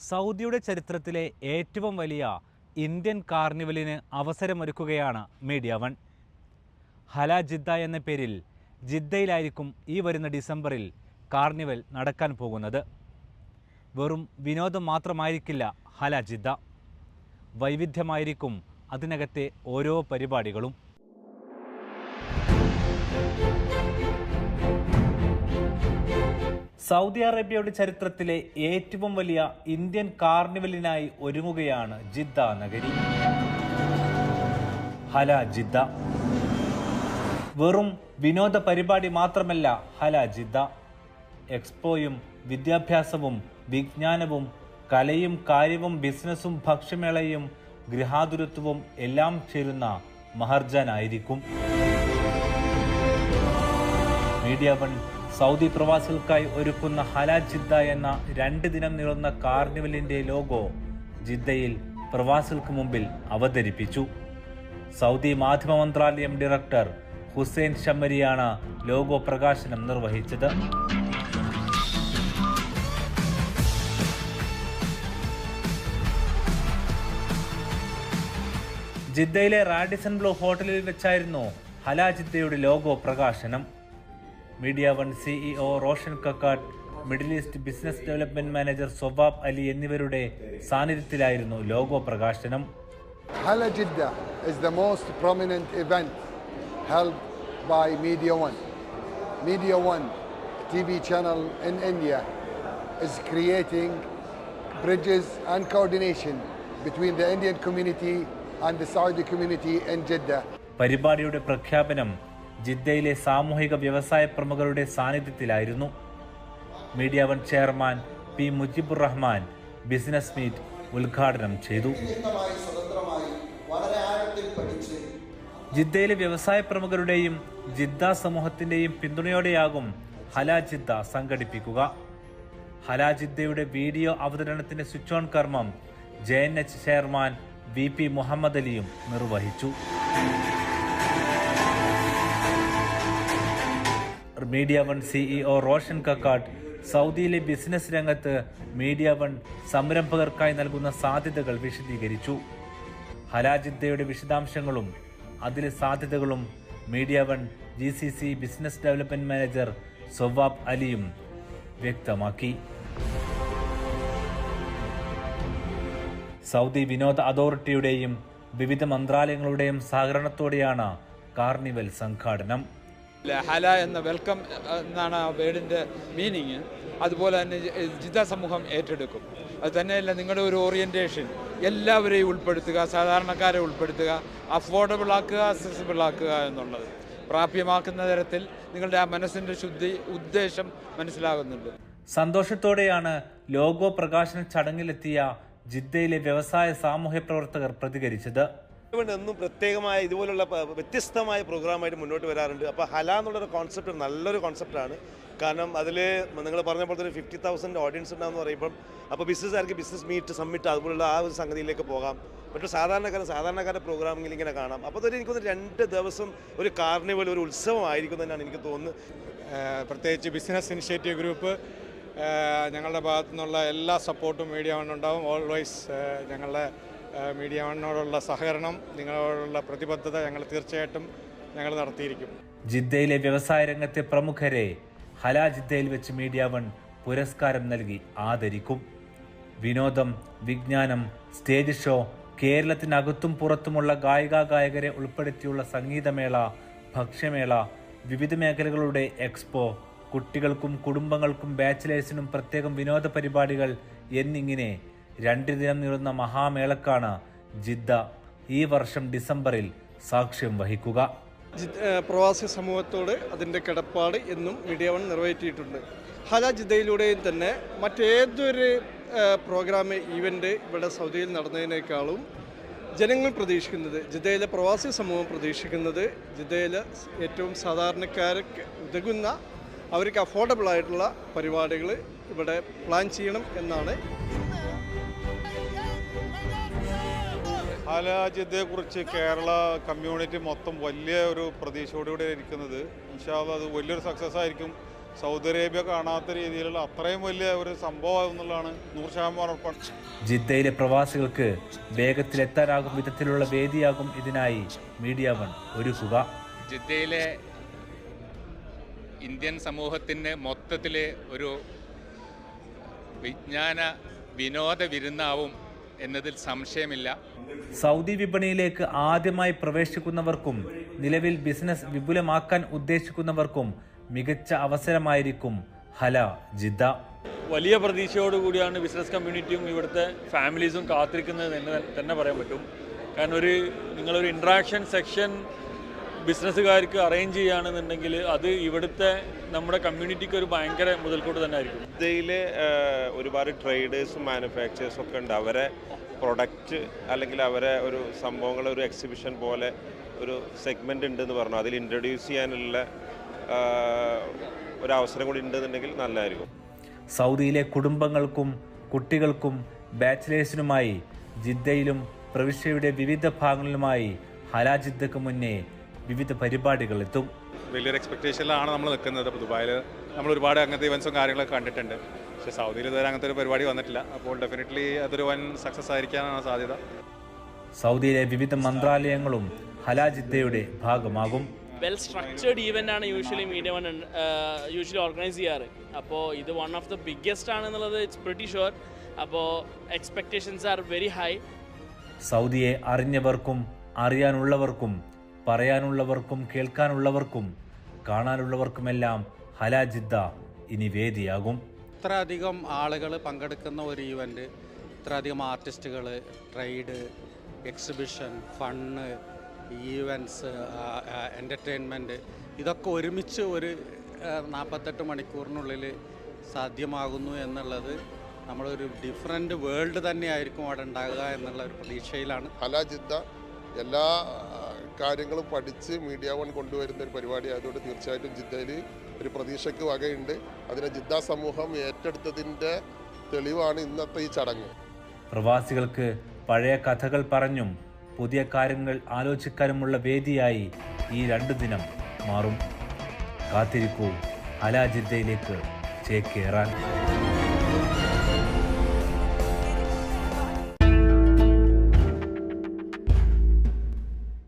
സൗദിയുടെ ചരിത്രത്തിലെ ഏറ്റവും വലിയ ഇന്ത്യൻ കാർണിവലിന് അവസരമൊരുക്കുകയാണ് മീഡിയ വൺ. ഹല ജിദ്ദ എന്ന പേരിൽ ജിദ്ദയിലായിരിക്കും ഈ വരുന്ന ഡിസംബറിൽ കാർണിവൽ നടക്കാൻ പോകുന്നത്. വെറും വിനോദം മാത്രമായിരിക്കില്ല ഹല ജിദ്ദ. വൈവിധ്യമായിരിക്കും അതിനകത്തെ ഓരോ പരിപാടികളും. സൗദി അറേബ്യയുടെ ചരിത്രത്തിലെ ഏറ്റവും വലിയ ഇന്ത്യൻ കാർണിവലിനായി ഒരുങ്ങുകയാണ് ജിദ്ദ നഗരി. Hala Jeddah. വെറും വിനോദ പരിപാടി മാത്രമല്ല ഹല ജിദ്ദ. എക്സ്പോയും വിദ്യാഭ്യാസവും വിജ്ഞാനവും കലയും കാര്യവും ബിസിനസ്സും ഭക്ഷ്യമേളയും ഗൃഹാതുരത്വവും എല്ലാം ചേരുന്ന മഹർജാനായിരിക്കും. മീഡിയ വൺ സൗദി പ്രവാസികൾക്കായി ഒരുക്കുന്ന ഹലാൽ ജിദ്ദ എന്ന രണ്ട് ദിനം നീളുന്ന കാർണിവലിന്റെ ലോഗോ ജിദ്ദയിൽ പ്രവാസികൾക്ക് മുമ്പിൽ അവതരിപ്പിച്ചു. സൗദി മാധ്യമ മന്ത്രാലയം ഡയറക്ടർ ഹുസൈൻ ഷമ്മരിയാണ് ലോഗോ പ്രകാശനം നിർവഹിച്ചത്. ജിദ്ദയിലെ റാഡിസൺ ബ്ലൂ ഹോട്ടലിൽ വെച്ചായിരുന്നു ഹലാ ജിദ്ദയുടെ ലോഗോ പ്രകാശനം. Media one CEO Roshan Kakkat Middle East business development manager Sowab Ali എന്നിവരുടെ സാന്നിധ്യത്തിലായിരുന്നു ലോഗോ പ്രകാശനം Hala Jeddah is the most prominent event held by Media One. Media One TV channel in India is creating bridges and coordination between the Indian community and the Saudi community in Jeddah. പരിപാടിയുടെ പ്രഖ്യാപനം ജിദ്ദയിലെ സാമൂഹിക വ്യവസായ പ്രമുഖരുടെ സാന്നിധ്യത്തിലായിരുന്നു. Media One chairman P Mujeebur Rahman business meet ഉദ്ഘാടനം ചെയ്തു. ജിദ്ദയിലെ വ്യവസായ പ്രമുഖരുടെയും ജിദ്ദ സമൂഹത്തിന്റെയും പിന്തുണയോടെയാകും ഹലാ ജിദ്ദ സംഘടിപ്പിക്കുക. ഹലാ ജിദ്ദയുടെ വീഡിയോ അവതരണത്തിന്റെ സ്വിച്ച് ഓൺ കർമ്മം J N H chairman V P Muhammad അലിയും നിർവഹിച്ചു. Media One CEO Roshan Kakkat സൗദിയിലെ ബിസിനസ് രംഗത്ത് മീഡിയ വൺ സംരംഭകർക്കായി നൽകുന്ന സാധ്യതകൾ വിശദീകരിച്ചു. ഹലാജിദ്ദയുടെ വിശദാംശങ്ങളും അതിലെ സാധ്യതകളും Media One G C C business development manager Sowab അലിയും വ്യക്തമാക്കി. സൗദി വിനോദ അതോറിറ്റിയുടെയും വിവിധ മന്ത്രാലയങ്ങളുടെയും സഹകരണത്തോടെയാണ് കാർണിവൽ സംഘാടനം. ഹല എന്ന വെൽക്കം എന്നാണ് ആ വേർഡിന്റെ മീനിങ്. അതുപോലെ തന്നെ ജിദ്ദ സമൂഹം ഏറ്റെടുക്കും. അത് തന്നെയല്ല നിങ്ങളുടെ ഒരു ഓറിയന്റേഷൻ. എല്ലാവരെയും ഉൾപ്പെടുത്തുക സാധാരണക്കാരെ ഉൾപ്പെടുത്തുക അഫോർഡബിൾ ആക്കുക ആക്കുക എന്നുള്ളത്. പ്രാപ്യമാക്കുന്ന തരത്തിൽ നിങ്ങളുടെ ആ മനസ്സിന്റെ ശുദ്ധി ഉദ്ദേശം മനസ്സിലാകുന്നുണ്ട്. സന്തോഷത്തോടെയാണ് ലോഗോ പ്രകാശന ചടങ്ങിലെത്തിയ ജിദ്ദയിലെ വ്യവസായ സാമൂഹ്യ പ്രവർത്തകർ പ്രതികരിച്ചത്. ഇവൻ എന്നും പ്രത്യേകമായ ഇതുപോലുള്ള വ്യത്യസ്തമായ പ്രോഗ്രാമായിട്ട് മുന്നോട്ട് വരാറുണ്ട്. അപ്പോൾ ഹല എന്നുള്ളൊരു കോൺസെപ്റ്റ് നല്ലൊരു കോൺസെപ്റ്റാണ് കാരണം അതിൽ നിങ്ങൾ പറഞ്ഞ പോലെ തന്നെ ഫിഫ്റ്റി തൗസൻഡ് ഓഡിയൻസ് ഉണ്ടാകുമെന്ന് പറയുമ്പം അപ്പോൾ ബിസിനസ്സുകാർക്ക് ബിസിനസ് മീറ്റ് സമ്മിറ്റ് അതുപോലുള്ള ആ ഒരു സംഗതിയിലേക്ക് പോകാം. മറ്റു സാധാരണക്കാരൻ സാധാരണക്കാരുടെ പ്രോഗ്രാമിൽ ഇങ്ങനെ കാണാം. അപ്പോൾ അതൊരു എനിക്ക് തോന്നുന്നു രണ്ട് ദിവസം ഒരു കാർണിവൽ ഒരു ഉത്സവമായിരിക്കും തന്നെയാണ് എനിക്ക് തോന്നുന്നത്. പ്രത്യേകിച്ച് ബിസിനസ് ഇനിഷ്യേറ്റീവ് ഗ്രൂപ്പ് ഞങ്ങളുടെ ഭാഗത്തു നിന്നുള്ള എല്ലാ സപ്പോർട്ടും മീഡിയ കൊണ്ടുണ്ടാവും ഓൾവൈസ് ഞങ്ങളുടെ മീഡിയ വണ്ണോടുള്ള സഹകരണം നിങ്ങളോടുള്ള പ്രതിബദ്ധത ഞങ്ങൾ തീർച്ചയായിട്ടും ഞങ്ങൾ നടത്തിയിരിക്കും. ജിദ്ദയിലെ വ്യവസായ രംഗത്തെ പ്രമുഖരെ ഹല ജിദ്ദയിൽ വെച്ച് മീഡിയ വൺ പുരസ്കാരം നൽകി ആദരിക്കും. വിനോദം വിജ്ഞാനം സ്റ്റേജ് ഷോ കേരളത്തിനകത്തും പുറത്തുമുള്ള ഗായിക ഗായകരെ ഉൾപ്പെടുത്തിയുള്ള സംഗീതമേള ഭക്ഷ്യമേള വിവിധ മേഖലകളുടെ എക്സ്പോ കുട്ടികൾക്കും കുടുംബങ്ങൾക്കും ബാച്ചിലേഴ്സിനും പ്രത്യേകം വിനോദ പരിപാടികൾ എന്നിങ്ങനെ രണ്ട് ദിനം നീളുന്ന മഹാമേളക്കാണ് ജിദ്ദ. ഈ വർഷം ഡിസംബറിൽ സാക്ഷ്യം വഹിക്കുക. പ്രവാസി സമൂഹത്തോട് അതിന്റെ കിടപ്പാട് എന്നും മീഡിയ വൺ നിറവേറ്റിയിട്ടുണ്ട്. ഹല ജിദ്ദയിലൂടെയും തന്നെ മറ്റേതൊരു പ്രോഗ്രാം ഈവന്റ് ഇവിടെ സൗദിയിൽ നടന്നതിനേക്കാളും ജനങ്ങൾ പ്രതീക്ഷിക്കുന്നത് ജിദ്ദയിലെ പ്രവാസി സമൂഹം പ്രതീക്ഷിക്കുന്നത് ജിദ്ദയിലെ ഏറ്റവും സാധാരണക്കാർക്ക് ഉതകുന്ന അവർക്ക് അഫോർഡബിൾ ആയിട്ടുള്ള പരിപാടികൾ ഇവിടെ പ്ലാൻ ചെയ്യണം എന്നാണ്. ഹാലാജ്യത്തെക്കുറിച്ച് കേരള കമ്മ്യൂണിറ്റി മൊത്തം വലിയ ഒരു പ്രതീക്ഷയോടുകൂടി ഇരിക്കുന്നത്. ഇൻഷാൽ അത് വലിയൊരു സക്സസ് ആയിരിക്കും. സൗദി അറേബ്യ കാണാത്ത രീതിയിലുള്ള അത്രയും വലിയ ഒരു സംഭവം എന്നുള്ളതാണ് നൂറ് ശതമാനം ഉറപ്പാണ്. ജിദ്ദയിലെ പ്രവാസികൾക്ക് വേഗത്തിലെത്താനാകും വിധത്തിലുള്ള വേദിയാകും ഇതിനായി മീഡിയ വൺ സുഖ ജിദ്ദയിലെ ഇന്ത്യൻ സമൂഹത്തിന് മൊത്തത്തിലെ ഒരു വിജ്ഞാന വിനോദ വിരുന്നാവും എന്നതിൽ സംശയമില്ല. സൗദി വിപണിയിലേക്ക് ആദ്യമായി പ്രവേശിക്കുന്നവർക്കും നിലവിൽ ബിസിനസ് വിപുലമാക്കാൻ ഉദ്ദേശിക്കുന്നവർക്കും മികച്ച അവസരമായിരിക്കും ഹല ജിദ്ദ വലിയ പ്രതീക്ഷയോടുകൂടിയാണ് ബിസിനസ് കമ്മ്യൂണിറ്റിയും ഇവിടുത്തെ ഫാമിലീസും കാത്തിരിക്കുന്നത് എന്ന് തന്നെ പറയാൻ പറ്റും. കാരണം ഒരു നിങ്ങളൊരു ഇൻട്രാക്ഷൻ സെക്ഷൻ ബിസിനസ്സുകാർക്ക് അറേഞ്ച് ചെയ്യുകയാണെന്നുണ്ടെങ്കിൽ അത് ഇവിടുത്തെ നമ്മുടെ കമ്മ്യൂണിറ്റിക്ക് ഒരു ഭയങ്കര മുതൽക്കൂട്ട് തന്നെ ആയിരിക്കും. ഇന്ത്യയിൽ ഒരുപാട് ട്രേഡേഴ്സും മാനുഫാക്ചേഴ്സും ഒക്കെ ഉണ്ട്. അവരെ പ്രൊഡക്റ്റ് അല്ലെങ്കിൽ അവരെ ഒരു സംഭവങ്ങൾ ഒരു എക്സിബിഷൻ പോലെ ഒരു സെഗ്മെന്റ് ഉണ്ടെന്ന് പറഞ്ഞു. അതിൽ ഇൻട്രൊഡ്യൂസ് ചെയ്യാനുള്ള ഒരു അവസരം കൂടി ഉണ്ടെന്നുണ്ടെങ്കിൽ നല്ലതായിരിക്കും. സൗദിയിലെ കുടുംബങ്ങൾക്കും കുട്ടികൾക്കും ബാച്ചിലേഴ്സിനുമായി ജിദ്ദയിലും പ്രവിശ്യയുടെ വിവിധ ഭാഗങ്ങളിലുമായി ഹലാജിദ്ദക്ക് മുന്നേ വിവിധ പരിപാടികളെത്തും വലിയൊരു എക്സ്പെക്ടേഷനിലാണ് നമ്മൾ നിൽക്കുന്നത്. ഇപ്പോൾ ദുബായിൽ നമ്മൾ ഒരുപാട് അങ്ങനത്തെ ഇവൻസും കാര്യങ്ങളൊക്കെ കണ്ടിട്ടുണ്ട്. പക്ഷേ സൗദിയിൽ ഇതുവരെ അങ്ങനത്തെ ഒരു പരിപാടി വന്നിട്ടില്ല. അപ്പോൾ ഡെഫിനറ്റ്ലി അതൊരു വൻ സക്സസ് ആയിരിക്കാനാണ് സാധ്യത. സൗദിയിലെ വിവിധ മന്ത്രാലയങ്ങളും ഹലാജിദ്ദയുടെ ഭാഗമാകും. വെൽ സ്ട്രക്ചേർഡ് ഈവന്റ് ആണ് usually media one usually organise ചെയ്യാറ്. അപ്പോൾ ഇത് വൺ ഓഫ് ദ ബിഗ്ഗസ്റ്റ് ആണെന്നുള്ളത് ഇറ്റ്സ് പ്രിറ്റി ഷുവർ അപ്പോൾ എക്സ്പെക്ടേഷൻസ് ആർ വെരി ഹൈ സൗദിയെ അറിഞ്ഞവർക്കും അറിയാനുള്ളവർക്കും പറയാനുള്ളവർക്കും കേൾക്കാനുള്ളവർക്കും കാണാനുള്ളവർക്കുമെല്ലാം ഹലാജിദ്ദ ഇനി വേദിയാകും. ഇത്രയധികം ആളുകൾ പങ്കെടുക്കുന്ന ഒരു ഈവന്റ് ഇത്രയധികം ആർട്ടിസ്റ്റുകൾ trade exhibition fun events entertainment ഇതൊക്കെ ഒരുമിച്ച് ഒരു നാൽപ്പത്തെട്ട് മണിക്കൂറിനുള്ളിൽ സാധ്യമാകുന്നു എന്നുള്ളത് നമ്മളൊരു ഡിഫറെന്റ് വേൾഡ് തന്നെയായിരിക്കും അവിടെ ഉണ്ടാകുക എന്നുള്ള ഒരു പ്രതീക്ഷയിലാണ്. ഹലാജിദ്ദ എല്ലാ ആ, കാര്യങ്ങളും പഠിച്ച് മീഡിയ വൺ കൊണ്ടുവരുന്ന ഒരു പരിപാടി ആയതുകൊണ്ട് തീർച്ചയായിട്ടും ജിദ്ദയിൽ ഒരു പ്രതീക്ഷയ്ക്ക് വകയുണ്ട്. അതിനെ ജിദ്ദ സമൂഹം ഏറ്റെടുത്തതിന്റെ തെളിവാണ് ഇന്നത്തെ ഈ ചടങ്ങ്. പ്രവാസികൾക്ക് പഴയ കഥകൾ പറഞ്ഞും പുതിയ കാര്യങ്ങൾ ആലോചിക്കാനുമുള്ള വേദിയായി ഈ രണ്ടു ദിനം മാറും. കാത്തിരിക്കൂ. അലാ ജിദ്ദയിലേക്ക് ചേക്കേറാൻ.